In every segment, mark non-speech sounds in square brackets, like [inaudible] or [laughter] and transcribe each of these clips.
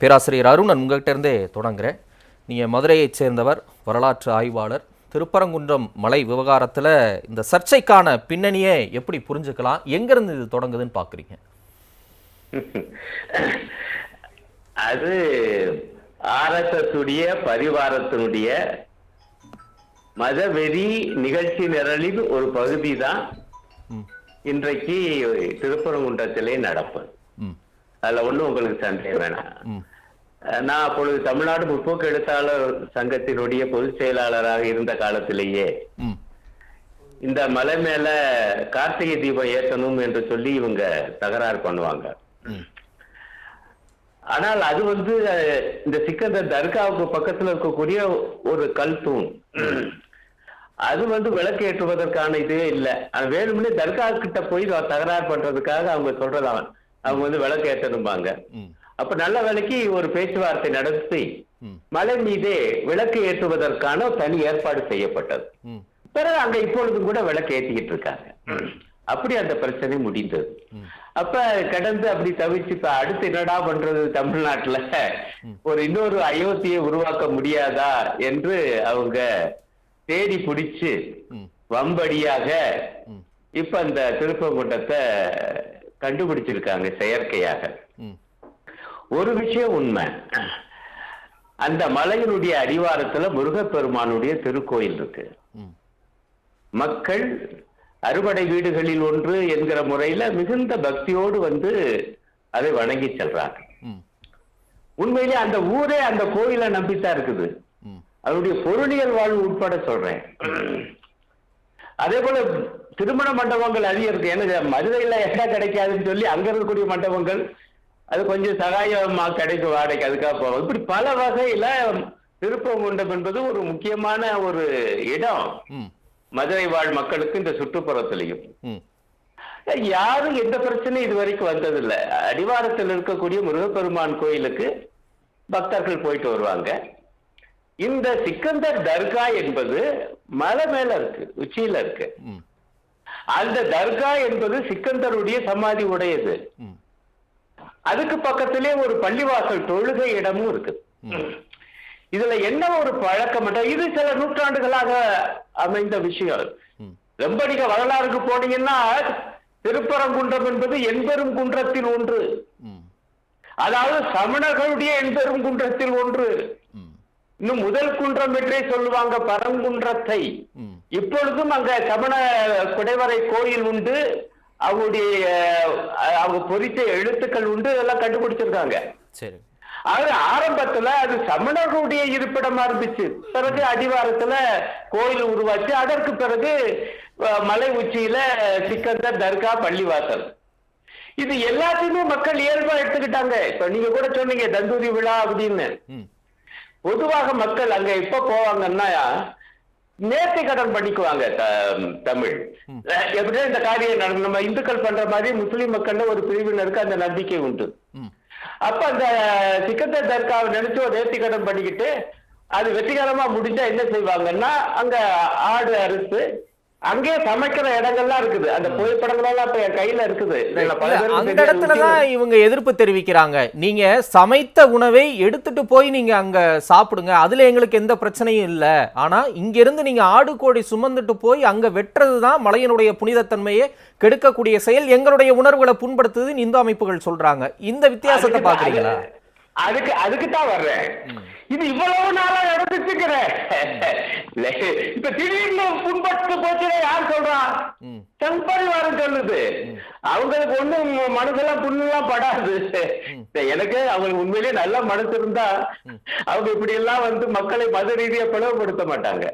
பேராசிரியர் அருணன் உங்கள்கிட்ட இருந்தே தொடங்குறேன். நீங்கள் மதுரையைச் சேர்ந்தவர் வரலாற்று ஆய்வாளர் திருப்பரங்குன்றம் மலை விவகாரத்தில் இந்த சர்ச்சைக்கான பின்னணியை எப்படி புரிஞ்சுக்கலாம் எங்கேருந்து இது தொடங்குதுன்னு பார்க்குறீங்க [laughs] அது ஆர்எஸ்எஸ் உடைய பரிவாரத்தினுடைய மதவெறி நிகழ்ச்சி நிரலின் ஒரு பகுதி தான் இன்றைக்கு திருப்பரங்குன்றத்திலே நடப்பு. ம். அதுல ஒண்ணும் உங்களுக்கு சந்தேகம் வேணாம். நான் அப்பொழுது தமிழ்நாடு முற்போக்கு எழுத்தாளர் சங்கத்தினுடைய பொதுச் செயலாளராக இருந்த காலத்திலேயே இந்த மலை மேல கார்த்திகை தீபம் ஏற்றணும் என்று சொல்லி இவங்க தகராறு பண்ணுவாங்க. ஆனால் அது வந்து இந்த சிக்கந்தர் தர்காவுக்கு பக்கத்துல இருக்கக்கூடிய ஒரு கல் தூண் அது வந்து விளக்கு ஏற்றுவதற்கான இதே இல்லை. வேணும்னே தர்கா கிட்ட போய் தகராறு பண்றதுக்காக அவங்க சொல்றதான். அவங்க வந்து விளக்கு ஏற்றணும்பாங்க அப்ப நல்ல வேலைக்கு ஒரு பேச்சுவார்த்தை நடத்தி மலை மீதே விளக்கு ஏற்றுவதற்கான தனி ஏற்பாடு செய்யப்பட்டது. பிறகு அங்க இப்பொழுதும் கூட விளக்கு ஏத்திக்கிட்டு இருக்காங்க. அப்படி அந்த பிரச்சனை முடிந்தது. அப்ப கடந்து அப்படி தவிச்சு இப்ப அடுத்து என்னடா பண்றது தமிழ்நாட்டுல? ஒரு இன்னொரு அயோத்தியை உருவாக்க முடியாதா என்று அவங்க தேடி பிடிச்சு வம்படியாக இப்ப அந்த திருப்பங்குன்றத்தை கண்டுபிடிச்சிருக்காங்க செயற்கையாக. ஒரு விஷயம் உண்மை. அந்த மலையினுடைய அடிவாரத்துல முருகப்பெருமானுடைய திருக்கோயில் இருக்கு. மக்கள் அறுபடை வீடுகளில் ஒன்று என்கிற முறையில மிகுந்த பக்தியோடு வந்து அதை வணங்கி செல்றாங்க உண்மையிலே அந்த ஊரே அந்த கோயிலை நம்பித்தான் இருக்குது. அதனுடைய பொருளியல் வாழ்வு உட்பட சொல்றேன். அதே போல திருமண மண்டபங்கள் அதிகம் இருக்கு. எனக்கு மதுரையில இடம் கிடைக்காதுன்னு சொல்லி அங்க இருக்கக்கூடிய மண்டபங்கள் அது கொஞ்சம் சகாயமா கிடைக்கும் வாடகை அதுக்காக போவோம். இப்படி பல வகையில திருப்பங்குன்றம் என்பது ஒரு முக்கியமான ஒரு இடம். மதுரை வாழ் மக்களுக்கு இந்த சுற்றுப்புறத்திலையும். யாரும் எந்த பிரச்சனையும் இது வரைக்கும் வந்ததில்லை. அடிவாரத்தில் இருக்கக்கூடிய முருகப்பெருமான் கோயிலுக்கு பக்தர்கள் போயிட்டு வருவாங்க. இந்த சிக்கந்தர் தர்கா என்பது மலை மேல இருக்கு உச்சியில இருக்கு. அந்த தர்கா என்பது சிக்கந்தருடைய சமாதி உடையது. அதுக்கு பக்கத்திலே ஒரு பள்ளிவாசல் தொழுகை இடமும் இருக்கு இதுல என்ன ஒரு பழக்கம் இது சில நூற்றாண்டுகளாக அமைந்த விஷயம். ரொம்ப நீங்க வரலாறுக்கு போனீங்கன்னா திருப்பரங்குன்றம் என்பது எண்பெரும் குன்றத்தில் ஒன்று. அதாவது சமணர்களுடைய எண்பெரும் குன்றத்தில் ஒன்று. இன்னும் முதல் குன்றம் என்றே சொல்லுவாங்க பரங்குன்றத்தை. இப்பொழுதும் அங்க சமண குடைவரை கோயில் உண்டு. அவங்களுடைய அவங்க பொறித்த எழுத்துக்கள் உண்டு இதெல்லாம் கண்டுபிடிச்சிருக்காங்க. சரி. அது ஆரம்பத்துல அது சமணர்களுடைய இருப்பிடமா இருந்துச்சு. பிறகு அடிவாரத்துல கோயில் உருவாச்சு. அதற்கு பிறகு மலை உச்சியில சிக்கந்தர் தர்கா பள்ளிவாசல். இது எல்லாத்தையுமே மக்கள் இயல்பா எடுத்துக்கிட்டாங்க. இப்ப நீங்க கூட சொன்னீங்க தந்தூரி விழா அப்படின்னு. பொதுவாக மக்கள் அங்க எப்ப போவாங்கன்னா நேர்த்தி கடன் பண்ணிக்குவாங்க தமிழ். எப்படின்னா இந்த காரியம் நடக்கும் நம்ம இந்துக்கள் பண்ற மாதிரி முஸ்லிம் மக்கள்ல ஒரு பிரிவினருக்கு அந்த நம்பிக்கை உண்டு. அப்ப அந்த சிக்கந்தர் தர்காவை நினைச்சு ஒரு நேர்த்தி கடன் பண்ணிக்கிட்டு அது வெற்றிகரமா முடிஞ்சா என்ன செய்வாங்கன்னா அங்க ஆடு அறுத்து அங்கேயே சமைக்கிற இடங்கள்லாம் இருக்குது. அந்த புகைப்படங்கள் எல்லாம் இப்ப என் கையில இருக்குது. அந்த தெரியாது. இடத்துல தான் இவங்க எதிர்ப்பு தெரிவிக்கிறாங்க. நீங்க சமைத்த உணவை எடுத்துட்டு போய் நீங்க அங்க சாப்பிடுங்க. அதுல எங்களுக்கு எந்த பிரச்சனையும் இல்ல. ஆனா இங்க இருந்து நீங்க ஆடு கோழி சுமந்துட்டு போய் அங்க வெட்டுறது தான் மலையினுடைய புனிதத்தன்மையை கெடுக்கக்கூடிய செயல். எங்களுடைய உணர்வுகளை புண்படுத்துதுன்னு இந்து அமைப்புகள் சொல்றாங்க. இந்த வித்தியாசத்தை பாக்குறீங்களா அது- அதுக்கு அதுக்கு தான் வர்றேன். இது இவ்வளவு நாளா நடந்துச்சுக்கிறேன் இப்ப திடீர்னு புண்பட்டு போச்சுன்னா யார் சொல்றா? ம். செம்பரிவாரம் சொல்லுது. அவங்களுக்கு ஒண்ணும் மனசெல்லாம் புண்ணெல்லாம் படாது. எனக்கு அவங்களுக்கு உண்மையிலேயே நல்ல மனசு இருந்தா அவங்க இப்படி எல்லாம் வந்து மக்களை மத ரீதியா பிளவுபடுத்த மாட்டாங்க.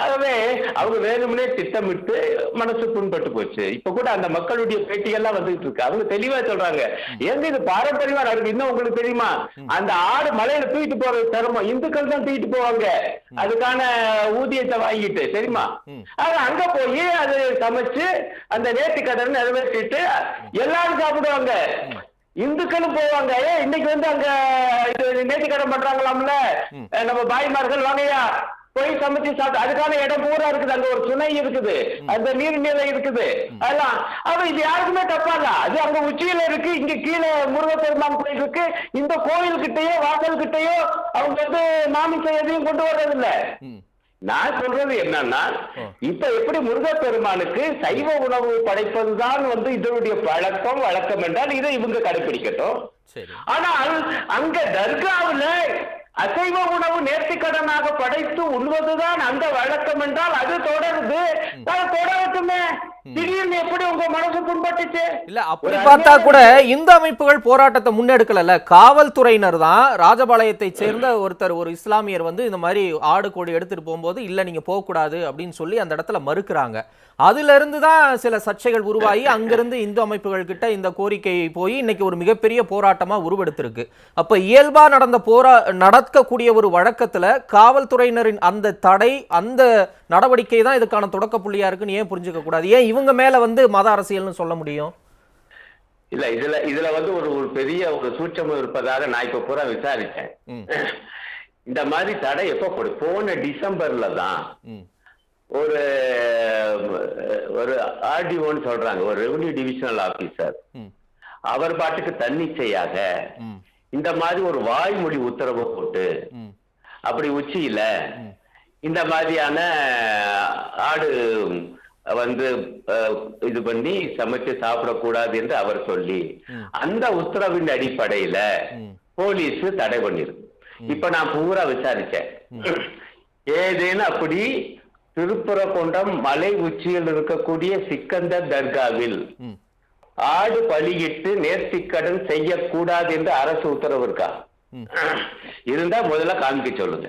ஆகவே அவங்க வேணும்னே திட்டமிட்டு மனசு புண்பட்டு போச்சு. இப்ப கூட அந்த மக்களுடைய பேட்டிகள்லாம் வந்துட்டு இருக்கு. அவங்க தெளிவா சொல்றாங்க. எங்க இது பாரம்பரியமா இன்னும் உங்களுக்கு தெரியுமா? அந்த ஆடு மலையில தூக்கிட்டு போறது சிரமம். இந்துக்கள் தான் தூக்கிட்டு போவாங்க. அதுக்கான ஊதியத்தை வாங்கிட்டு தெரியுமா? ம். ஆனா அங்க போய் அது சமைச்சு அந்த நேர்த்தி கடன் நிறைவேற்றிட்டு எல்லாரும் சாப்பிடுவாங்க. இந்துக்களும் போவாங்க. ஏன் இன்னைக்கு வந்து அங்க இது நேர்த்தி கடன் பண்றாங்களாம்ல? நம்ம பாய்மார்கள் வாங்கய்யா? போய் சமைச்சு சாப்பிட்டு அதுக்கான இடம் பூரா இருக்குது அங்க ஒரு சுனை இருக்குது அந்த நீர்நிலை இருக்குது அதெல்லாம். அப்ப இது யாருக்குமே தப்பா இல்ல அது அங்க உச்சியில இருக்கு இங்க கீழே முருகப்பெருமான் கோயில் இருக்கு. இந்த கோயில் கிட்டயோ வாசல் கிட்டயோ அவங்க வந்து மாமிசம் எதையும் கொண்டு வர்றது இல்ல நான் சொல்றது என்னன்னா இப்ப எப்படி முருகப்பெருமானுக்கு சைவ உணவு படைப்பதுதான் வந்து இதனுடைய பழக்கம் வழக்கம் என்றால் இதை இவங்க கடைபிடிக்கட்டும் ஆனால் அங்க தர்காவுல அசைவ உணவு நேர்த்திக்கடனாக படைத்து உண்வதுதான் அந்த வழக்கம் என்றால் அது தொடருது. தொடரட்டுமே. திடீர்னு எப்படி உங்க மனசு புண்பட்டுச்சு? இல்ல அப்படி பார்த்தா கூட இந்த அமைப்புகள் போராட்டத்தை முன்னெடுக்கலல்ல? காவல்துறையினர் தான். ராஜபாளையத்தை சேர்ந்த ஒருத்தர் ஒரு இஸ்லாமியர் வந்து இந்த மாதிரி ஆடு கோழி எடுத்துட்டு போகும்போது இல்ல நீங்க போக கூடாது அப்படின்னு சொல்லி அந்த இடத்துல மறுக்கிறாங்க. அதுல இருந்து தான் சில சர்ச்சைகள் உருவாகி அங்கிருந்து இந்து அமைப்புகள் கிட்ட இந்த கோரிக்கை போய் இன்னைக்கு ஒரு மிகப்பெரிய போராட்டமா உருவெடுத்திருக்கு. அப்ப இயல்பா நடந்த போரா நடக்கக்கூடிய ஒரு வழக்கத்துல காவல்துறையினரின் அந்த தடை அந்த நடவடிக்கை தான் இதுக்கான தொடக்க புள்ளியா இருக்குன்னு ஏன் புரிஞ்சுக்க கூடாது? ஏன் இவங்க மேல வந்து மத அரசியல்னு சொல்ல முடியும்? இல்ல இதுல இதுல வந்து ஒரு ஒரு பெரிய ஒரு சூட்சமம் இருப்பதாக நான் இப்ப பூரா விசாரிச்சேன். இந்த மாதிரி தடை எப்ப போடு போன டிசம்பர்ல தான் ஒரு ஒரு ஆர்டிஓன்னு சொல்றாங்க ஒரு ரெவன்யூ டிவிஷனல் ஆபீசர் அவர் பாட்டுக்கு தன்னிச்சையாக இந்த மாதிரி ஒரு வாய்மொழி உத்தரவு போட்டு அப்படி உச்சியில இந்த மாதிரியான ஆடு வந்து இது பண்ணி சமைச்சு சாப்பிடக்கூடாது என்று அவர் சொல்லி அந்த உத்தரவின் அடிப்படையில. போலீஸ் தடை பண்ணிருக்கு. இப்ப நான் பூரா விசாரிச்சேன். ஏதேனும் அப்படி திருப்புறகுன்றம் மலை உச்சியில் இருக்கக்கூடிய சிக்கந்தர் தர்காவில் ஆடு பலியிட்டு நேர்த்திக்கடன் செய்யக்கூடாது என்று அரசு உத்தரவு இருக்கா. இருந்தா முதல்ல காமிக்க சொல்லுங்க.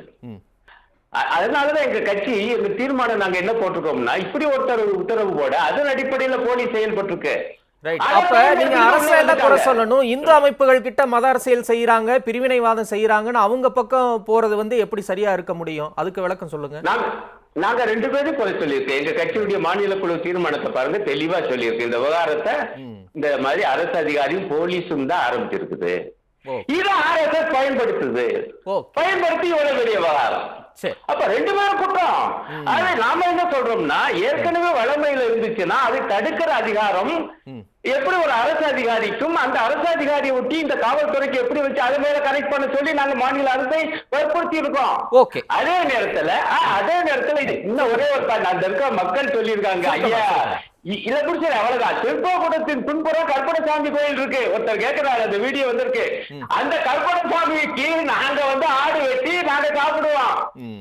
அதனாலதான் எங்க கட்சி எங்க தீர்மானம் நாங்க என்ன போட்டிருக்கோம்னா இப்படி ஒருத்தர் உத்தரவு போட அதன் அடிப்படையில போலீஸ் செயல்பட்டு ரைட் அதை அப்ப நீங்க உள்ள அரசு என்ன குறை. சொல்லணும். இந்து அமைப்புகள் கிட்ட மத அரசியல் செய்யறாங்க பிரிவினைவாதம் செய்யறாங்கன்னு அவங்க பக்கம் போறது வந்து எப்படி சரியா இருக்க முடியும்? அதுக்கு விளக்கம் சொல்லுங்க. நாங்க ரெண்டு பேரும் குறை சொல்லியிருக்கோம். எங்க கட்சியுடைய மாநில குழு தீர்மானத்தை பாருங்க தெளிவா சொல்லியிருக்கு. இந்த விவகாரத்தை. இந்த மாதிரி அரசு அதிகாரியும் போலீஸும் தான் ஆரம்பிச்சிருக்குது. இதை ஆர்எஸ்எஸ் பயன்படுத்துது. பயன்படுத்தி இவ்வளவு பெரிய விவகாரம். அப்ப ரெண்டு பேரும் குற்றம். ஆனா நாம என்ன சொல்றோம்னா ஏற்கனவே வளமையில இருந்துச்சுன்னா அதை தடுக்கிற அதிகாரம். எப்படி ஒரு அரசு அதிகாரிக்கும் அந்த அரசு அதிகாரியை ஒட்டி இந்த காவல்துறைக்கு எப்படி வச்சு அது மேல கனெக்ட் பண்ண சொல்லி நாங்க மாநில அரசை வற்புறுத்தி இருக்கோம். ஓகே. அதே நேரத்துல அதே நேரத்துல இது இன்னும் ஒரே ஒரு அந்த இருக்க மக்கள் சொல்லியிருக்காங்க ஐயா இ- இத குறிச்சு அவ்வளவுதான். திருப்போகுடத்தின் பின்புறம் கற்பனசாமி கோயில் இருக்கு. ஒருத்தர் கேட்கிறாரு அந்த வீடியோ வந்திருக்கு. அந்த கற்பனசாமிக்கு நாங்க வந்து ஆடு வெட்டி நாங்க சாப்பிடுவோம்.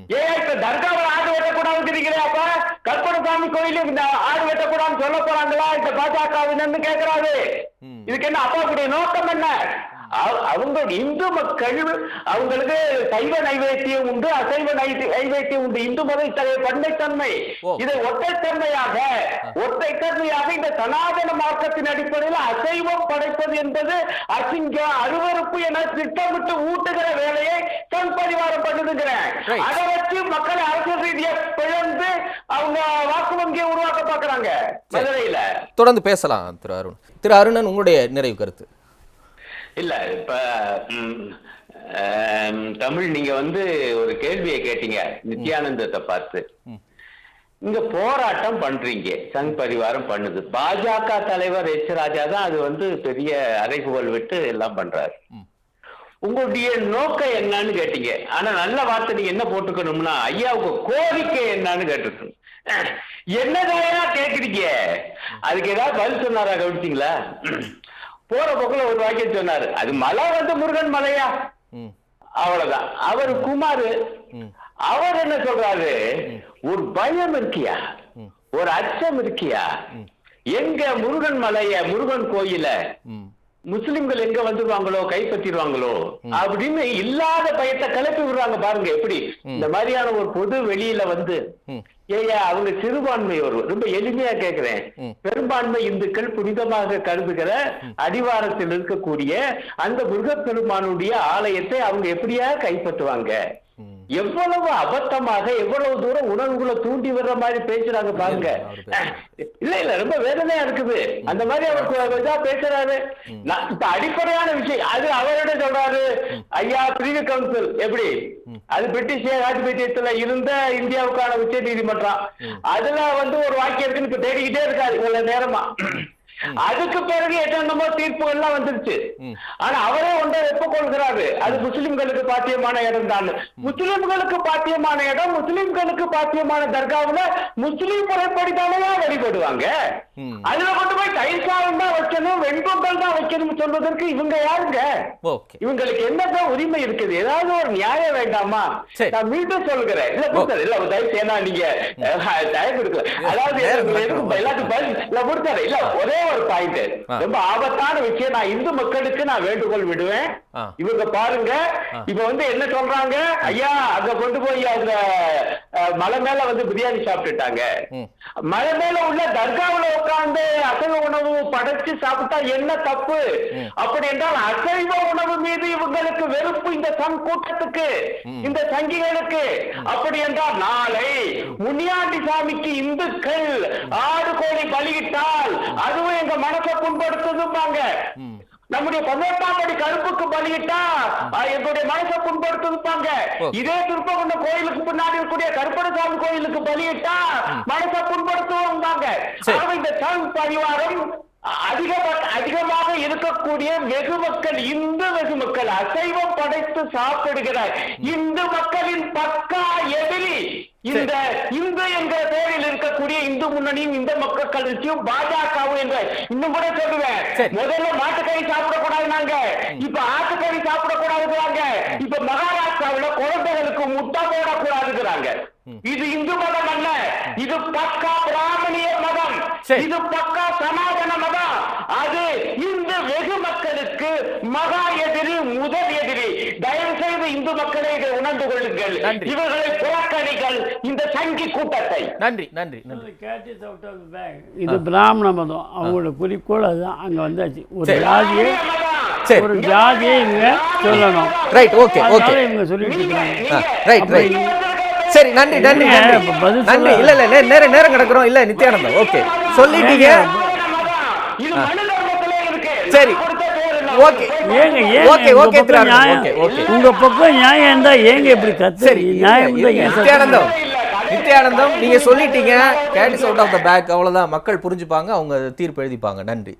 ஏன் இப்ப தர்காவில் ஆடு வெட்டக்கூடாதுன்னு இருக்கிறீங்களே அப்ப கற்பனசாமி கோயிலும் இந்த ஆடு வெட்டக்கூடாதுன்னு சொல்ல போறாங்களா? இந்த பாஜகவினு கேக்குறாரு ம். இதுக்கு என்ன அப்பாவுடைய நோக்கம் என்ன? அவங்க இந்து மக்கள் அவங்களுக்கு சைவ நைவேத்தியம் உண்டு அசைவ நைவேத்தியம் உண்டு. இந்து மத இத்தகைய பன்மைத்தன்மை. ஓ. இதை ஒற்றைத்தன்மையாக ஒற்றைத்தன்மையாக இந்த சனாதன மார்க்கத்தின் அடிப்படையில் அசைவம் படைப்பது என்பது அசிங்கம் அருவருப்பு என திட்டமிட்டு ஊட்டுகிற வேலையை தன் பரிவாரம் பண்ணுதுங்கிறேன். அதை வச்சு மக்களை அரசியல் ரீதியா பிளந்து அவங்க வாக்கு வங்கியை உருவாக்க பாக்குறாங்க மதுரையில. தொடர்ந்து பேசலாம் திரு அருண். திரு அருணன் உங்களுடைய நிறைவு கருத்து. இல்ல இப்ப ம், ஆம், தமிழ் நீங்க வந்து ஒரு கேள்வியை கேட்டீங்க நித்யானந்தத்தை பார்த்து. இங்க போராட்டம் பண்றீங்க சங் பரிவாரம் பண்ணுது. பாஜக தலைவர் எச் ராஜா தான் அது வந்து பெரிய அறைகுவல் விட்டு எல்லாம் பண்றாரு. ம். உங்களுடைய நோக்கம் என்னன்னு கேட்டீங்க. ஆனா நல்ல வார்த்தை நீங்க என்ன போட்டுக்கணும்னா ஐயாவுக்கு கோரிக்கை என்னன்னு கேட்டிருக்கணும் என்னதையா கேக்குறீங்க? அதுக்கு ஏதாவது பதில் சொன்னாரா கவனிச்சிங்களா? போற போக்குல ஒரு வாக்கியம் சொன்னாரு. அது மலை வந்து முருகன் மலையா? அவ்வளவுதான். அவர் குமாரு. அவர் என்ன சொல்றாரு? ஒரு பயம் இருக்கியா. ஒரு அச்சம் இருக்கியா? எங்க முருகன் மலைய முருகன் கோயில முஸ்லிம்கள் எங்க வந்துருவாங்களோ கைப்பற்றிடுவாங்களோ? அப்படின்னு இல்லாத பயத்தை கிளப்பி விடுறாங்க பாருங்க. எப்படி? இந்த மாதிரியான ஒரு பொது வெளியில வந்து ஏயா அவங்க சிறுபான்மை ஒரு ரொம்ப எளிமையா கேக்குறேன். ம். பெரும்பான்மை இந்துக்கள் புனிதமாக கருதுகிற அடிவாரத்தில் இருக்கக்கூடிய அந்த முருகப்பெருமானுடைய ஆலயத்தை அவங்க எப்படியா கைப்பற்றுவாங்க? எவ்வளவு அபத்தமாக எவ்வளவு தூரம் உணர்வுகளை தூண்டி வர்ற மாதிரி பேசுறாங்க பாருங்க. இல்ல இல்ல ரொம்ப வேதனையா இருக்குது. அந்த மாதிரி அவர் இதா பேசுறாரு. இப்ப அடிப்படையான விஷயம் அது அவரோட சொல்றாரு. ஐயா பிரிவு கவுன்சில் எப்படி? அது பிரிட்டிஷ் ஏகாதிபத்தியத்துல இருந்த இந்தியாவுக்கான உச்ச நீதிமன்றம் அதுல வந்து ஒரு வாக்கியம் இருக்குன்னு இப்ப தேடிக்கிட்டே இருக்காரு இவ்வளவு நேரமா. அதுக்கு பிறகு என்னென்னமோ தீர்ப்புகள் எல்லாம் வந்துருச்சு ஆனா அவரே ஒன்றை ஒப்புக்கொள்கிறாரு. அது முஸ்லிம்களுக்கு பாத்தியமான இடம் தான் முஸ்லிம்களுக்கு பாத்தியமான இடம் முஸ்லிம்களுக்கு பாத்தியமான தர்காவுல முஸ்லிம் முறைப்படி தானே வழிபடுவாங்க. அதுல கொண்டு போய் தைசாரம் வைக்கணும் வெண்பொங்கல் தான் வைக்கணும் சொல்வதற்கு இவங்க யாருங்க? இவங்களுக்கு என்னங்க உரிமை இருக்குது? ஏதாவது ஒரு நியாயம் வேண்டாமா. நான் மீண்டும் சொல்கிறேன் இல்ல கொடுத்தாரு இல்ல தயவு செய்ய நீங்க தயவு கொடுக்கல. அதாவது எல்லாத்துக்கும் பதில் இல்ல கொடுத்தாரு இல்ல ஒரே ஒரு பாயிண்ட். ரொம்ப ஆபத்தான விஷயம். நான் இந்து மக்களுக்கு நான் வேண்டுகோள் விடுவேன். இவங்க பாருங்க. இப்ப வந்து என்ன சொல்றாங்க? ஐயா அங்க கொண்டு போய் அவங்க மலை மேல வந்து பிரியாணி சாப்பிட்டுட்டாங்க. மலை மேல உள்ள தர்காவுல உட்கார்ந்து அசைவ உணவு படைச்சு சாப்பிட்டா என்ன தப்பு? அப்படி என்றால் அசைவ உணவு மீது இவங்களுக்கு வெறுப்பு இந்த சங் கூட்டத்துக்கு இந்த சங்கிகளுக்கு. அப்படி என்றால் நாளை முனியாண்டி சாமிக்கு இந்துக்கள் ஆடு கோழி பலியிட்டால் அதுவும் எங்க மனசை புண்படுத்துதுப்பாங்க நம்முடைய பதினெட்டாம் கருப்புக்கு பலியிட்டா எங்களுடைய மனசை புண்படுத்துதுப்பாங்க ஓ. இதே திருப்பகுண்ட கோயிலுக்கு பின்னாடி இருக்கக்கூடிய கருப்பணசாமி கோயிலுக்கு பலியிட்டா மனசை புண்படுத்துவாங்க இந்த சங் பரிவாரம் அதிக அதிகமாக இருக்கக்கூடிய வெகு மக்கள் இந்து வெகு மக்கள் அசைவம் படைத்து சாப்பிடுகிற இந்து மக்களின் பக்கா எதிரி இந்த இந்து என்ற பெயரில் இருக்கக்கூடிய இந்து முன்னணியும் இந்த மக்கள் கட்சியும் பாஜகவும் என்ற இன்னும் கூட சொல்லுவேன். முதல்ல மாட்டுக்கறி சாப்பிடக்கூடாது நாங்க இப்ப ஆட்டுக்கறி சாப்பிடக்கூடாதுங்கிறாங்க இப்ப மகாராஷ்டிராவுல குழந்தைகளுக்கு முட்டை போடக்கூடாதுங்கிறாங்க. இது இந்து மதம் அல்ல. இது பக்கா பிராமணிய மதம். இது பக்கா சனாதன மதம். அது இந்த வெகு மக்களுக்கு மகா எதிரி இந்து மக்களை இதை உணர்ந்து கொள்ளுங்கள். நன்றி. இவர்களை புறக்கணிகள். இந்த சங்கி கூட்டத்தை. நன்றி நன்றி இது பிராமண மதம். அவங்களோட குறிக்கோள் அதுதான். அங்கே வந்தாச்சு. ஒரு. ஜாதியை சரி. ஒரு ஜாதியை இவங்க சொல்லணும். ரைட் ஓகே ஓகே இவங்க சொல்லிட்டு இருக்காங்க. ரைட் ரைட் சரி நன்றி நன்றி நன்றி. இல்ல இல்ல நேரம் நேரம் கிடக்குறோம். இல்ல நித்யானந்தம் ஓகே சொல்லிட்டீங்க. சரி. நான் கொடுத்த பேர் இல்ல. ஓகே. ஏங்க ஏங்க ஓகே, ஓகே, நியாயம். உங்க பக்கம் நியாயம் இருந்தா ஏங்க இப்படி கத்து சரி நியாயம் இருந்தா ஏன் கத்துறீங்க? நித்யானந்தம். நித்யானந்தம் நீங்க சொல்லிட்டீங்க. Cat is out of the bag அவ்வளவுதான். மக்கள் புரிஞ்சுப்பாங்க அவங்க தீர்ப்பு எழுதிப்பாங்க. நன்றி.